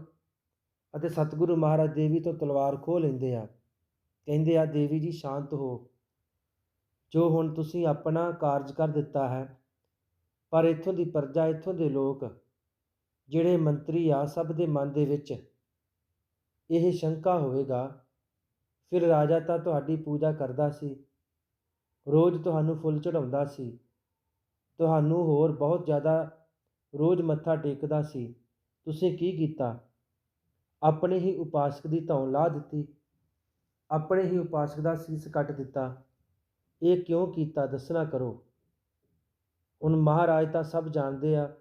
ਅਤੇ ਸਤਿਗੁਰੂ ਮਹਾਰਾਜ ਦੇਵੀ ਤੋਂ ਤਲਵਾਰ ਖੋਹ ਲੈਂਦੇ ਆ। ਕਹਿੰਦੇ ਆ, ਦੇਵੀ ਜੀ, ਸ਼ਾਂਤ ਹੋ। ਜੋ ਹੁਣ ਤੁਸੀਂ ਆਪਣਾ ਕਾਰਜ ਕਰ ਦਿੱਤਾ ਹੈ, ਪਰ ਇੱਥੋਂ ਦੀ ਪ੍ਰਜਾ, ਇੱਥੋਂ ਦੇ ਲੋਕ, ਜਿਹੜੇ ਮੰਤਰੀ ਆ, ਸਭ ਦੇ ਮਨ ਦੇ ਵਿੱਚ ਇਹ ਸ਼ੰਕਾ ਹੋਵੇਗਾ ਫਿਰ ਰਾਜਾ ਤਾਂ ਤੁਹਾਡੀ ਪੂਜਾ ਕਰਦਾ ਸੀ। ਰੋਜ਼ ਤੁਹਾਨੂੰ ਫੁੱਲ ਚੜਾਉਂਦਾ ਸੀ। ਤੁਹਾਨੂੰ ਹੋਰ ਬਹੁਤ ਜ਼ਿਆਦਾ ਰੋਜ਼ ਮੱਥਾ ਟੇਕਦਾ ਸੀ। ਤੁਸੀਂ ਕੀ ਕੀਤਾ? ਆਪਣੇ ਹੀ ਉਪਾਸਕ ਦੀ ਧੌਣ ਲਾ ਦਿੱਤੀ। ਆਪਣੇ ਹੀ ਉਪਾਸਕ ਦਾ ਸੀਸ ਕੱਟ ਦਿੱਤਾ। ਇਹ ਕਿਉਂ ਕੀਤਾ ਦੱਸਣਾ ਕਰੋ। ਹੁਣ ਮਹਾਰਾਜ ਤਾਂ ਸਭ ਜਾਣਦੇ ਆ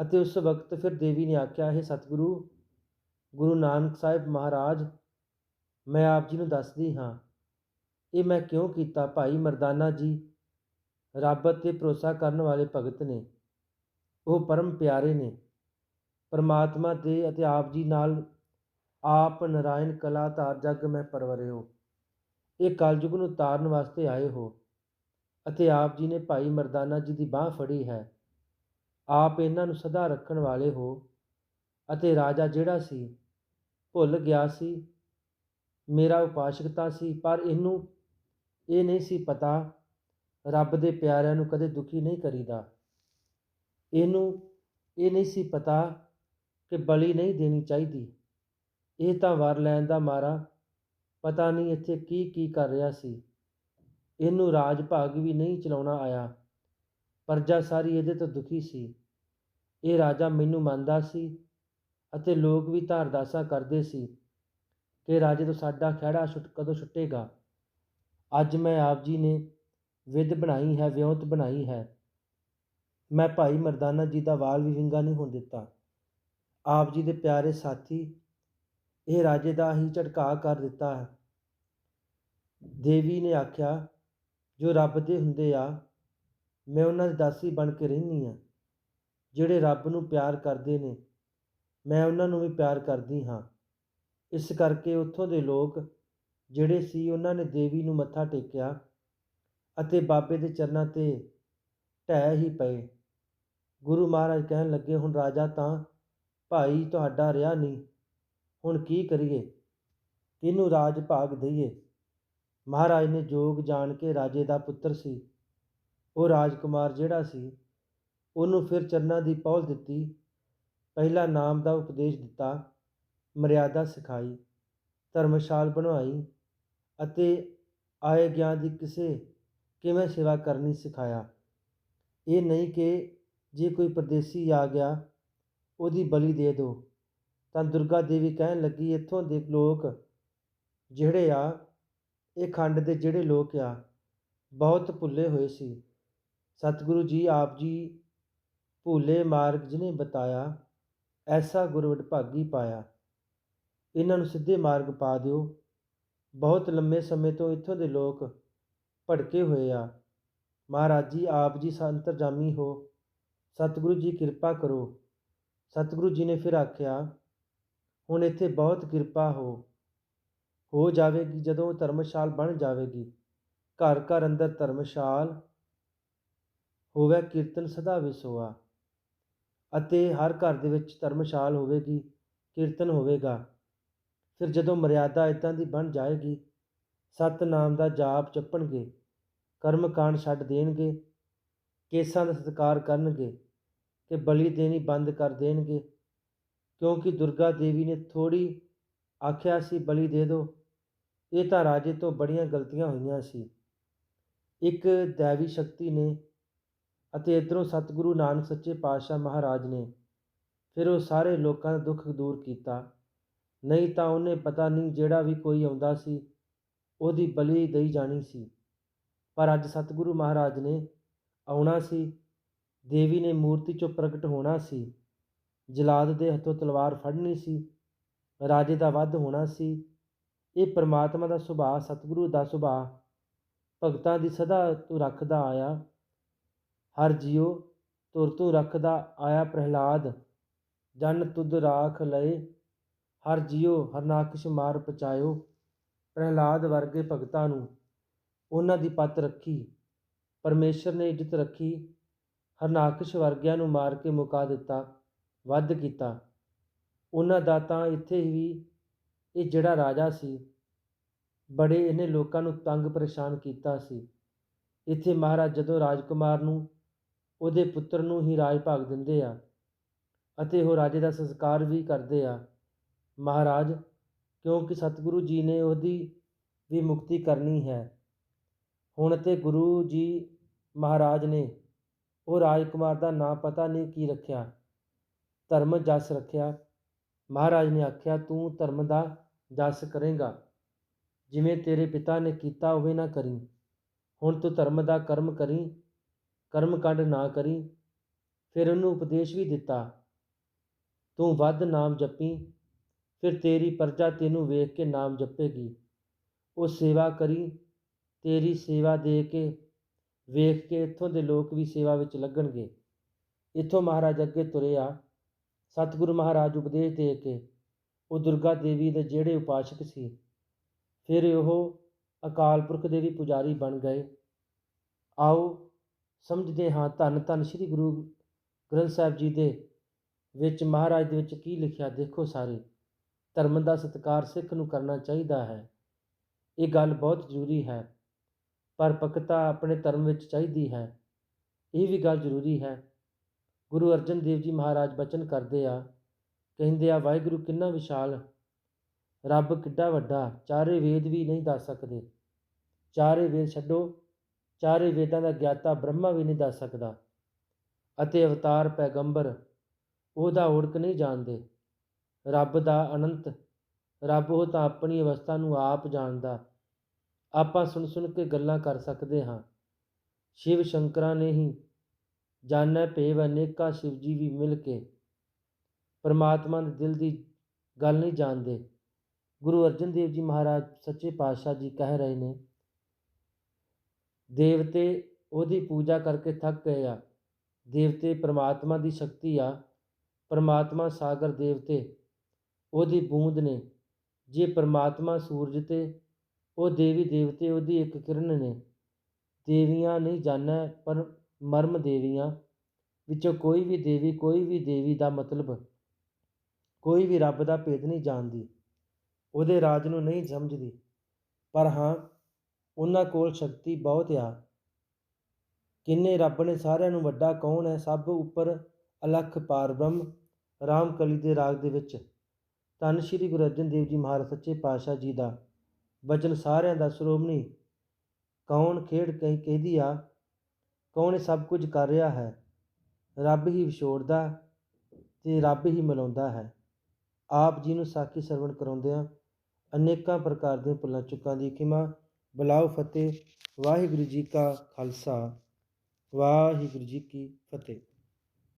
ਅਤੇ ਉਸ ਵਕਤ ਫਿਰ ਦੇਵੀ ਨੇ ਆਖਿਆ, ਹੈ ਸਤਿਗੁਰੂ, ਗੁਰੂ ਨਾਨਕ ਸਾਹਿਬ ਮਹਾਰਾਜ ਮੈਂ ਆਪ ਜੀ ਨੂੰ ਦੱਸਦੀ ਹਾਂ। ਇਹ ਮੈਂ ਕਿਉਂ ਕੀਤਾ? ਭਾਈ ਮਰਦਾਨਾ ਜੀ, ਰੱਬ ਤੇ ਭਰੋਸਾ ਕਰਨ ਵਾਲੇ ਭਗਤ ਨੇ। ਉਹ ਪਰਮ ਪਿਆਰੇ ਨੇ। ਪਰਮਾਤਮਾ ਦੇ ਅਤੇ ਆਪ ਜੀ ਨਾਲ ਆਪ ਨਰਾਇਣ ਕਲਾ ਧਾਰ ਜਗ ਮੈਂ ਪਰਵਰਿਓ। ਇਹ ਕਲਯੁਗ ਨੂੰ ਤਾਰਨ ਵਾਸਤੇ ਆਏ ਹੋ ਅਤੇ ਆਪ ਜੀ ਨੇ ਭਾਈ ਮਰਦਾਨਾ ਜੀ ਦੀ ਬਾਹ ਫੜੀ ਹੈ। ਆਪ ਇਹਨਾਂ ਨੂੰ ਸਦਾ ਰੱਖਣ ਵਾਲੇ ਹੋ ਅਤੇ ਰਾਜਾ ਜਿਹੜਾ ਸੀ, ਭੁੱਲ ਗਿਆ ਸੀ ਮੇਰਾ ਉਪਾਸ਼ਕਤਾ ਸੀ, ਪਰ ਇਹਨੂੰ, ਇਹ ਨਹੀਂ ਸੀ ਪਤਾ ਰੱਬ ਦੇ ਪਿਆਰਿਆਂ ਨੂੰ ਕਦੇ ਦੁਖੀ ਨਹੀਂ ਕਰੀਦਾ। ਇਹਨੂੰ, ਇਹ ਨਹੀਂ ਸੀ ਪਤਾ ਕਿ ਬਲੀ ਨਹੀਂ ਦੇਣੀ ਚਾਹੀਦੀ। ਇਹ ਤਾਂ ਵਰ ਲੈਣ ਦਾ ਮਾਰਾ ਪਤਾ ਨਹੀਂ ਇੱਥੇ ਕੀ ਕੀ ਕਰ ਰਿਹਾ ਸੀ। ਇਹਨੂੰ ਰਾਜ ਭਾਗ ਵੀ ਨਹੀਂ ਚਲਾਉਣਾ ਆਇਆ ਪਰਜਾ ਸਾਰੀ ਇਹਦੇ ਤੋਂ ਦੁਖੀ ਸੀ। ਇਹ ਰਾਜਾ ਮੈਨੂੰ ਮੰਨਦਾ ਸੀ ਅਤੇ ਲੋਕ ਵੀ ਤਾਂ ਕਰਦੇ ਸੀ। ਕਿ ਰਾਜੇ ਤੋਂ ਸਾਡਾ ਖਹਿੜਾ ਛੁੱਟ, ਕਦੋਂ ਛੁੱਟੇਗਾ? ਅੱਜ ਮੈਂ ਆਪ ਜੀ ਨੇ ਵਿਧ ਬਣਾਈ ਹੈ, ਵਿਉਂਤ ਬਣਾਈ ਹੈ। ਮੈਂ ਭਾਈ ਮਰਦਾਨਾ ਜੀ ਦਾ ਵਾਲ ਵੀ ਵਿੰਗਾ ਨਹੀਂ ਹੋਣ ਦਿੱਤਾ। ਆਪ ਜੀ ਦੇ ਪਿਆਰੇ ਸਾਥੀ, ਇਹ ਰਾਜੇ ਦਾ ਹੀ ਝਟਕਾ ਕਰ ਦਿੱਤਾ ਹੈ। ਦੇਵੀ ਨੇ ਆਖਿਆ, ਜੋ ਰੱਬ ਦੇ ਹੁੰਦੇ ਆ, ਮੈਂ ਉਹਨਾਂ ਦੀ ਦਾਸੀ ਬਣ ਕੇ ਰਹਿੰਦੀ ਆ ਜਿਹੜੇ ਰੱਬ ਨੂੰ ਪਿਆਰ ਕਰਦੇ ਨੇ, ਮੈਂ ਉਹਨਾਂ ਨੂੰ ਵੀ ਪਿਆਰ ਕਰਦੀ ਹਾਂ। ਇਸ ਕਰਕੇ ਉੱਥੋਂ ਦੇ ਲੋਕ ਜਿਹੜੇ ਸੀ ਉਹਨਾਂ ਨੇ ਦੇਵੀ ਨੂੰ ਮੱਥਾ ਟੇਕਿਆ ਅਤੇ ਬਾਬੇ ਦੇ ਚਰਨਾਂ ਤੇ ਢਹਿ ਹੀ ਪਏ। ਗੁਰੂ ਮਹਾਰਾਜ ਕਹਿਣ ਲੱਗੇ, ਹੁਣ ਰਾਜਾ ਤਾਂ ਭਾਈ ਤੁਹਾਡਾ ਰਿਹਾ ਨਹੀਂ, ਹੁਣ ਕੀ ਕਰੀਏ? ਕਿਹਨੂੰ ਰਾਜ ਭਾਗ ਦਈਏ। ਮਹਾਰਾਜ ਨੇ ਜੋਗ ਜਾਣ ਕੇ ਰਾਜੇ ਦਾ ਪੁੱਤਰ ਸੀ, ਉਹ ਰਾਜਕੁਮਾਰ ਜਿਹੜਾ ਸੀ, ਉਹਨੂੰ ਫਿਰ ਚਰਨਾਂ ਦੀ ਪੌਲ ਦਿੱਤੀ। ਪਹਿਲਾ ਨਾਮ ਦਾ ਉਪਦੇਸ਼ ਦਿੱਤਾ ਮਰਿਆਦਾ ਸਿਖਾਈ, ਧਰਮਸ਼ਾਲ ਬਣਵਾਈ ਅਤੇ ਆਏ ਗਿਆਨ ਦੀ ਕਿਸੇ ਕਿਵੇਂ ਸੇਵਾ ਕਰਨੀ ਸਿਖਾਇਆ। ਇਹ ਨਹੀਂ ਕਿ ਜੇ ਕੋਈ ਪਰਦੇਸੀ ਆ ਗਿਆ, ਉਹਦੀ ਬਲੀ ਦੇ ਦਿਓ ਤਾਂ ਦੁਰਗਾ ਦੇਵੀ ਕਹਿਣ ਲੱਗੀ, ਇੱਥੋਂ ਦੇ ਲੋਕ ਜਿਹੜੇ ਆ, ਇਹ ਖੰਡ ਦੇ ਜਿਹੜੇ ਲੋਕ ਆ, ਬਹੁਤ ਭੁੱਲੇ ਹੋਏ ਸੀ। ਸਤਿਗੁਰੂ ਜੀ ਆਪ ਜੀ ਭੁੱਲੇ ਮਾਰਗ ਜਿਹਨੇ ਬਤਾਇਆ, ਐਸਾ ਗੁਰਵਟ ਭਾਗੀ ਪਾਇਆ। ਇਹਨਾਂ ਨੂੰ ਸਿੱਧੇ ਮਾਰਗ ਪਾ ਦਿਓ। ਬਹੁਤ ਲੰਮੇ ਸਮੇਂ ਤੋਂ ਇੱਥੋਂ ਦੇ ਲੋਕ ਭੜਕੇ ਹੋਏ ਆ। ਮਹਾਰਾਜ ਜੀ, ਆਪ ਜੀ ਸੰਤਰਜਾਮੀ ਹੋ। ਸਤਿਗੁਰੂ ਜੀ, ਕਿਰਪਾ ਕਰੋ। ਸਤਿਗੁਰੂ ਜੀ ਨੇ ਫਿਰ ਆਖਿਆ, ਹੁਣ ਇੱਥੇ ਬਹੁਤ ਕਿਰਪਾ ਹੋ। ਹੋ ਜਾਵੇਗੀ ਜਦੋਂ ਧਰਮਸ਼ਾਲ ਬਣ ਜਾਵੇਗੀ। ਘਰ ਘਰ ਅੰਦਰ ਧਰਮਸ਼ਾਲ ਹੋਵੇ, ਕੀਰਤਨ ਸਦਾ ਵਿਸੋਆ। ਅਤੇ ਹਰ ਘਰ ਦੇ ਵਿੱਚ ਧਰਮਸ਼ਾਲ ਹੋਵੇਗੀ, ਕੀਰਤਨ ਹੋਵੇਗਾ। ਫਿਰ ਜਦੋਂ ਮਰਿਆਦਾ ਇਦਾਂ ਦੀ ਬਣ ਜਾਏਗੀ, ਸਤਨਾਮ ਦਾ ਜਾਪ ਜਪਣਗੇ ਕਰਮ ਕਾਂਡ ਛੱਡ ਦੇਣਗੇ, ਕੇਸਾਂ ਦਾ ਸਤਿਕਾਰ ਕਰਨਗੇ ਕਿ ਬਲੀ ਦੇਣੀ ਬੰਦ ਕਰ ਦੇਣਗੇ, ਕਿਉਂਕਿ ਦੁਰਗਾ ਦੇਵੀ ਨੇ ਥੋੜੀ ਆਖਿਆ ਸੀ, ਬਲੀ ਦੇ ਦਿਓ। ਇਹ ਤਾਂ ਰਾਜੇ ਤੋਂ ਬੜੀਆਂ ਗਲਤੀਆਂ ਹੋਈਆਂ ਸੀ। ਇੱਕ ਦੇਵੀ ਸ਼ਕਤੀ ਨੇ ਅਤੇ ਇਧਰੋਂ ਸਤਿਗੁਰੂ ਨਾਨਕ ਸੱਚੇ ਪਾਤਸ਼ਾਹ ਮਹਾਰਾਜ ਨੇ, ਫਿਰ ਉਹ ਸਾਰੇ ਲੋਕਾਂ ਦਾ ਦੁੱਖ ਦੂਰ ਕੀਤਾ। ਨਹੀਂ ਤਾਂ ਉਹਨੇ ਪਤਾ ਨਹੀਂ ਜਿਹੜਾ ਵੀ ਕੋਈ ਆਉਂਦਾ ਸੀ, ਉਹਦੀ ਬਲੀ ਦਈ ਜਾਣੀ ਸੀ। ਪਰ ਅੱਜ ਸਤਿਗੁਰੂ ਮਹਾਰਾਜ ਨੇ ਆਉਣਾ ਸੀ, ਦੇਵੀ ਨੇ ਮੂਰਤੀ ਚੋਂ ਪ੍ਰਗਟ ਹੋਣਾ ਸੀ, ਜਲਾਦ ਦੇ ਹੱਥੋਂ ਤਲਵਾਰ ਫੜਨੀ ਸੀ, ਰਾਜੇ ਦਾ ਵੱਧ ਹੋਣਾ ਸੀ। ਇਹ ਪ੍ਰਮਾਤਮਾ ਦਾ ਸੁਭਾਅ, ਸਤਿਗੁਰੂ ਦਾ ਸੁਭਾਅ ਭਗਤਾਂ ਦੀ ਸਦਾ ਤੂੰ ਰੱਖਦਾ ਆਇਆ। ਹਰ ਜਿਉ ਤੁਰ ਤੂੰ ਰੱਖਦਾ ਆਇਆ ਪ੍ਰਹਿਲਾਦ, ਜਨ ਤੁਧ ਰਾਖ ਲਏ ਹਰ ਜਿਉ ਹਰਨਾਕਸ਼ ਮਾਰ ਪਚਾਇਓ ਪ੍ਰਹਿਲਾਦ ਵਰਗੇ ਭਗਤਾਂ ਨੂੰ ਉਹਨਾਂ ਦੀ ਪਤ ਰੱਖੀ। ਪਰਮੇਸ਼ਰ ਨੇ ਇੱਜ਼ਤ ਰੱਖੀ। ਹਰਨਾਕਸ਼ ਵਰਗਿਆਂ ਨੂੰ ਮਾਰ ਕੇ ਮੁਕਾ ਦਿੱਤਾ, ਵੱਧ ਕੀਤਾ। ਉਹਨਾਂ ਦਾ ਤਾਂ ਇੱਥੇ ਹੀ ਇਹ ਜਿਹੜਾ ਰਾਜਾ ਸੀ, ਬੜੇ ਇਹਨੇ ਲੋਕਾਂ ਨੂੰ ਤੰਗ ਪਰੇਸ਼ਾਨ ਕੀਤਾ ਸੀ। ਇੱਥੇ ਮਹਾਰਾਜ ਜਦੋਂ ਰਾਜਕੁਮਾਰ ਨੂੰ, ਉਹਦੇ ਪੁੱਤਰ ਨੂੰ ਹੀ ਰਾਜ ਭਾਗ ਦਿੰਦੇ ਆ, ਅਤੇ ਉਹ ਰਾਜੇ ਦਾ ਸੰਸਕਾਰ ਵੀ ਕਰਦੇ ਆ ਮਹਾਰਾਜ, ਕਿਉਂਕਿ ਸਤਿਗੁਰੂ ਜੀ ਨੇ ਉਹਦੀ ਵੀ ਮੁਕਤੀ ਕਰਨੀ ਹੈ। ਹੁਣ ਤੇ ਗੁਰੂ ਜੀ ਮਹਾਰਾਜ ਨੇ ਉਹ ਰਾਜਕੁਮਾਰ ਦਾ ਨਾਂ ਪਤਾ ਨਹੀਂ ਕੀ ਰੱਖਿਆ, ਧਰਮ ਜਸ ਰੱਖਿਆ। ਮਹਾਰਾਜ ਨੇ ਆਖਿਆ, ਤੂੰ ਧਰਮ ਦਾ ਜਸ ਕਰੇਗਾ। ਜਿਵੇਂ ਤੇਰੇ ਪਿਤਾ ਨੇ ਕੀਤਾ, ਉਵੇਂ ਨਾ ਕਰੀ। ਹੁਣ ਤੂੰ ਧਰਮ ਦਾ ਕਰਮ ਕਰੀ, ਕਰਮ ਕੰਡ ਨਾ ਕਰੀ। ਫਿਰ ਉਹਨੂੰ ਉਪਦੇਸ਼ ਵੀ ਦਿੱਤਾ, ਤੂੰ ਵੱਧ ਨਾਮ ਜਪੀ ਫਿਰ ਤੇਰੀ ਪ੍ਰਜਾ ਤੈਨੂੰ ਵੇਖ ਕੇ ਨਾਮ ਜਪੇਗੀ। ਉਹ ਸੇਵਾ ਕਰੀ, ਤੇਰੀ ਸੇਵਾ ਦੇ ਕੇ ਵੇਖ ਕੇ ਇੱਥੋਂ ਦੇ ਲੋਕ ਵੀ ਸੇਵਾ ਵਿੱਚ ਲੱਗਣਗੇ। ਇੱਥੋਂ ਮਹਾਰਾਜ ਅੱਗੇ ਤੁਰਿਆ, ਸਤਿਗੁਰੂ ਮਹਾਰਾਜ ਉਪਦੇਸ਼ ਦੇ ਕੇ ਉਹ ਦੁਰਗਾ ਦੇਵੀ ਦੇ ਜਿਹੜੇ ਉਪਾਸ਼ਕ ਸੀ, ਫਿਰ ਉਹ ਅਕਾਲ ਪੁਰਖ ਦੇ ਵੀ ਪੁਜਾਰੀ ਬਣ ਗਏ। ਆਓ ਸਮਝਦੇ ਹਾਂ ਧੰਨ ਧੰਨ ਸ੍ਰੀ ਗੁਰੂ ਗ੍ਰੰਥ ਸਾਹਿਬ ਜੀ ਦੇ ਵਿੱਚ, ਮਹਾਰਾਜ ਦੇ ਵਿੱਚ ਕੀ ਲਿਖਿਆ, ਦੇਖੋ ਸਾਰੇ। ਧਰਮ ਦਾ ਸਤਿਕਾਰ ਸਿੱਖ ਨੂੰ ਕਰਨਾ ਚਾਹੀਦਾ ਹੈ। ਇਹ ਗੱਲ ਬਹੁਤ ਜ਼ਰੂਰੀ ਹੈ, ਪਰ ਪਕਤਾ ਆਪਣੇ ਧਰਮ ਵਿੱਚ ਚਾਹੀਦੀ ਹੈ। ਇਹ ਵੀ ਗੱਲ ਜ਼ਰੂਰੀ ਹੈ। ਗੁਰੂ ਅਰਜਨ ਦੇਵ ਜੀ ਮਹਾਰਾਜ ਬਚਨ ਕਰਦੇ ਆ, ਕਹਿੰਦੇ ਆ, ਵਾਹਿਗੁਰੂ ਕਿੰਨਾ ਵਿਸ਼ਾਲ, ਰੱਬ ਕਿੱਡਾ ਵੱਡਾ, ਚਾਰੇ ਵੇਦ ਵੀ ਨਹੀਂ ਦੱਸ ਸਕਦੇ। ਚਾਰੇ ਵੇਦ ਛੱਡੋ, ਚਾਰੇ ਵੇਦਾਂ ਦਾ ਗਿਆਤਾ ਬ੍ਰਹਮਾ ਵੀ ਨਹੀਂ ਦੱਸ ਸਕਦਾ। ਅਤੇ ਅਵਤਾਰ ਪੈਗੰਬਰ, ਉਹਦਾ ਓੜਕ ਨਹੀਂ ਜਾਣਦੇ। ਰੱਬ ਦਾ ਅਨੰਤ। ਰੱਬ ਉਹ ਤਾਂ ਆਪਣੀ ਅਵਸਥਾ ਨੂੰ ਆਪ ਜਾਣਦਾ। ਆਪਾਂ ਸੁਣ ਸੁਣ ਕੇ ਗੱਲਾਂ ਕਰ ਸਕਦੇ ਹਾਂ। ਸ਼ਿਵ ਸ਼ੰਕਰਾਂ ਨੇ ਹੀ ਜਾਣੈ ਭੇਵ ਅਨੇਕਾ ਸ਼ਿਵ ਜੀ ਵੀ ਮਿਲ ਕੇ। ਪਰਮਾਤਮਾ ਦੇ ਦਿਲ ਦੀ ਗੱਲ ਨਹੀਂ ਜਾਣਦੇ। ਗੁਰੂ ਅਰਜਨ ਦੇਵ ਜੀ ਮਹਾਰਾਜ ਸੱਚੇ ਪਾਤਸ਼ਾਹ ਜੀ ਕਹਿ ਰਹੇ ਨੇ, ਦੇਵਤੇ ਉਹਦੀ ਪੂਜਾ ਕਰਕੇ ਥੱਕ ਗਏ ਆ। ਦੇਵਤੇ ਪਰਮਾਤਮਾ ਦੀ ਸ਼ਕਤੀ ਆ। ਪਰਮਾਤਮਾ ਸਾਗਰ ਦੇਵਤੇ ਉਹਦੀ ਬੂੰਦ ਨੇ। ਜੇ ਪਰਮਾਤਮਾ ਸੂਰਜ ਤੇ ਉਹ ਦੇਵੀ ਦੇਵਤੇ ਉਹਦੀ ਇੱਕ ਕਿਰਨ ਨੇ। ਦੇਵੀਆਂ ਨਹੀਂ ਜਾਣੈ ਪਰ ਮਰਮ ਦੇਵੀਆਂ। ਵਿੱਚੋਂ ਕੋਈ ਵੀ ਦੇਵੀ, ਕੋਈ ਵੀ ਦੇਵੀ ਦਾ ਮਤਲਬ, ਕੋਈ ਵੀ ਰੱਬ ਦਾ ਭੇਦ ਨਹੀਂ ਜਾਣਦੀ। ਉਹਦੇ ਰਾਜ ਨੂੰ ਨਹੀਂ ਸਮਝਦੀ। ਪਰ ਹਾਂ, ਉਹਨਾਂ ਕੋਲ ਸ਼ਕਤੀ ਬਹੁਤ ਆ। ਕਿੰਨੇ ਰੱਬ ਨੇ ਸਾਰਿਆਂ ਨੂੰ ਵੱਡਾ ਕੌਣ ਹੈ? ਸਭ ਉੱਪਰ ਅਲਖ ਪਾਰਬ੍ਰਹਮ ਰਾਮਕਲੀ ਦੇ ਰਾਗ ਦੇ ਵਿੱਚ। ਧੰਨ ਸ਼੍ਰੀ ਗੁਰੂ ਅਰਜਨ ਦੇਵ ਜੀ ਮਹਾਰਾਜ ਸੱਚੇ ਪਾਤਸ਼ਾਹ ਜੀ ਦਾ। ਵਚਨ ਸਾਰਿਆਂ ਦਾ ਸ਼੍ਰੋਮਣੀ ਕੌਣ ਖੇਡ ਕਹੀ, ਕਹਿੰਦੀ ਆ, ਕੌਣ ਇਹ ਸਭ ਕੁਝ ਕਰ ਰਿਹਾ ਹੈ? ਰੱਬ ਹੀ ਵਿਛੋੜਦਾ ਤੇ ਰੱਬ ਹੀ ਮਿਲਾਉਂਦਾ ਹੈ। ਆਪ ਜੀ ਨੂੰ ਸਾਖੀ ਸਰਵਣ ਕਰਾਉਂਦਿਆਂ ਅਨੇਕਾਂ ਪ੍ਰਕਾਰ ਦੀਆਂ ਭੁੱਲਾਂ ਚੁੱਕਾਂ ਦੀ ਖਿਮਾ। ਬਲਾਉ ਫਤਿਹ, ਵਾਹਿਗੁਰੂ ਜੀ ਕਾ ਖਾਲਸਾ, ਵਾਹਿਗੁਰੂ ਜੀ ਕੀ ਫਤਿਹ।